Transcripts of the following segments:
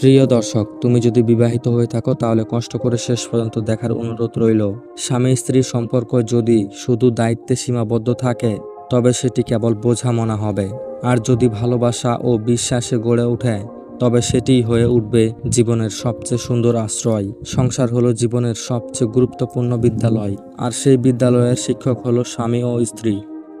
প্রিয় দর্শক, তুমি যদি বিবাহিত হয়ে থাকো, তাহলে কষ্ট করে শেষ পর্যন্ত দেখার অনুরোধ রইল। স্বামী স্ত্রীর সম্পর্ক যদি শুধু দায়িত্বে সীমাবদ্ধ থাকে, তবে সেটি কেবল বোঝা মনে হবে। আর যদি ভালোবাসা ও বিশ্বাসে গড়ে ওঠে, তবে সেটিই হয়ে উঠবে জীবনের সবচেয়ে সুন্দর আশ্রয়। সংসার হলো জীবনের সবচেয়ে গুরুত্বপূর্ণ বিদ্যালয়, আর সেই বিদ্যালয়ের শিক্ষক হলো স্বামী ও স্ত্রী।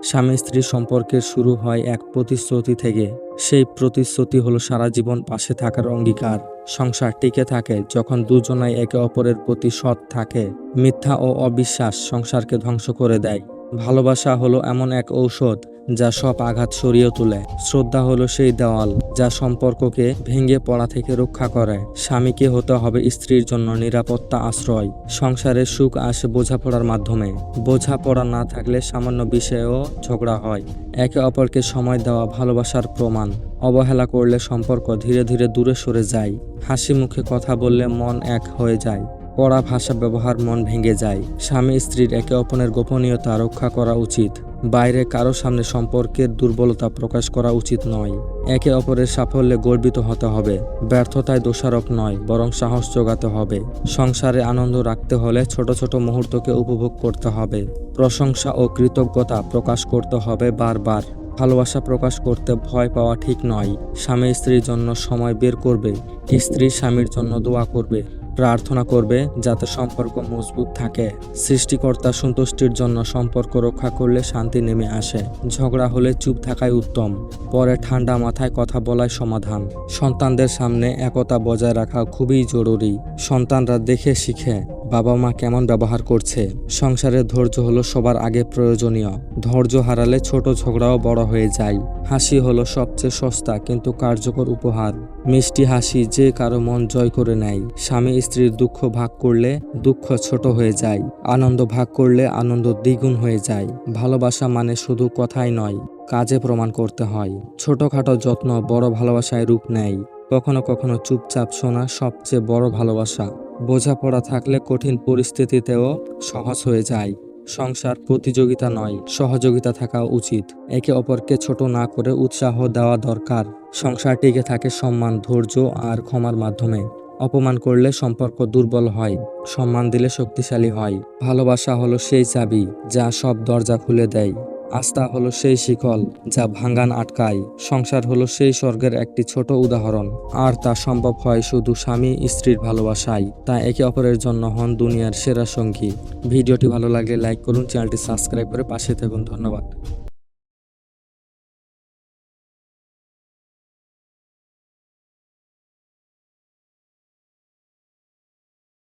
স্বামী স্ত্রী সম্পর্কের শুরু হয় এক প্রতিশ্রুতি থেকে। সেই প্রতিশ্রুতি হলো সারা জীবন পাশে থাকার অঙ্গীকার। সংসার টিকে থাকে যখন দুজনাই একে অপরের প্রতি সৎ থাকে, মিথ্যা ও অবিশ্বাস সংসারকে ধ্বংস করে দেয়। ভালোবাসা হলো এমন এক ঔষধ যা সব আঘাত সরিয়ে তোলে। শ্রদ্ধা হলো সেই দেওয়াল যা সম্পর্ককে ভেঙে পড়া থেকে রক্ষা করে। স্বামীকে হতে হবে স্ত্রীর জন্য নিরাপত্তা আশ্রয়। সংসারের সুখ আসে বোঝাপড়ার মাধ্যমে। বোঝাপড়া না থাকলে সামান্য বিষয়েও ঝগড়া হয়। একে অপরকে সময় দেওয়া ভালোবাসার প্রমাণ। অবহেলা করলে সম্পর্ক ধীরে ধীরে দূরে সরে যায়। হাসি মুখে কথা বললে মন এক হয়ে যায়। কড়া ভাষা ব্যবহার মন ভেঙে যায়। স্বামী স্ত্রীর একে অপরের গোপনীয়তা রক্ষা করা উচিত। বাইরে কারও সামনে সম্পর্কের দুর্বলতা প্রকাশ করা উচিত নয়। একে অপরের সাফল্যে গর্বিত হতে হবে, ব্যর্থতায় দোষারোপ নয়, বরং সাহস যোগাতে হবে। সংসারে আনন্দ রাখতে হলে ছোট ছোট মুহূর্তকে উপভোগ করতে হবে। প্রশংসা ও কৃতজ্ঞতা প্রকাশ করতে হবে বারবার। ভালোবাসা প্রকাশ করতে ভয় পাওয়া ঠিক নয়। স্বামী স্ত্রীর জন্য সময় বের করবে, স্ত্রী স্বামীর জন্য দোয়া করবে। প্রার্থনা করবে যাতে সম্পর্ক মজবুত থাকে। সৃষ্টিকর্তা সন্তুষ্টির জন্য সম্পর্ক রক্ষা করলে শান্তি নেমে আসে। ঝগড়া হলে চুপ থাকাই উত্তম। পরে ঠান্ডা মাথায় কথা বলাই সমাধান। সন্তানদের সামনে একতা বজায় রাখা খুবই জরুরি। সন্তানরা দেখে শিখে। বাবা মা কেমন ব্যবহার করছে? সংসারের ধৈর্য হলো সবার আগে প্রয়োজনীয়। ধৈর্য হারালে ছোট ঝগড়াও বড় হয়ে যায়। হাসি হলো সবচেয়ে সস্তা কিন্তু কার্যকর উপহার। মিষ্টি হাসি যে কারও মন জয় করে নেয়। স্বামী স্ত্রীর দুঃখ ভাগ করলে দুঃখ ছোট হয়ে যায়। আনন্দ ভাগ করলে আনন্দ দ্বিগুণ হয়ে যায়। ভালোবাসা মানে শুধু কথাই নয়, কাজে প্রমাণ করতে হয়। ছোটখাটো যত্ন বড় ভালোবাসায় রূপ নেয়। কখনো কখনো চুপচাপ শোনা সবচেয়ে বড় ভালোবাসা। বোঝাপড়া থাকলে কঠিন পরিস্থিতিতেও সহজ হয়ে যায়। সংসার প্রতিযোগিতা নয়, সহযোগিতা থাকা উচিত। একে অপরকে ছোট না করে উৎসাহ দেওয়া দরকার। সংসার টিকে থাকে সম্মান, ধৈর্য আর ক্ষমার মাধ্যমে। অপমান করলে সম্পর্ক দুর্বল হয়, সম্মান দিলে শক্তিশালী হয়। ভালোবাসা হলো সেই চাবি যা সব দরজা খুলে দেয়। আস্থা হলো সেই শিকল যা ভাঙ্গান আটকায়। সংসার হলো সেই স্বর্গের একটি ছোট উদাহরণ। আর তা সম্ভব হয় শুধু স্বামী স্ত্রীর ভালোবাসায়। তা একে অপরের জন্য হন দুনিয়ার সেরা সঙ্গী। ভিডিওটি ভালো লাগলে লাইক করুন, চ্যানেলটি সাবস্ক্রাইব করে পাশে থাকুন। ধন্যবাদ।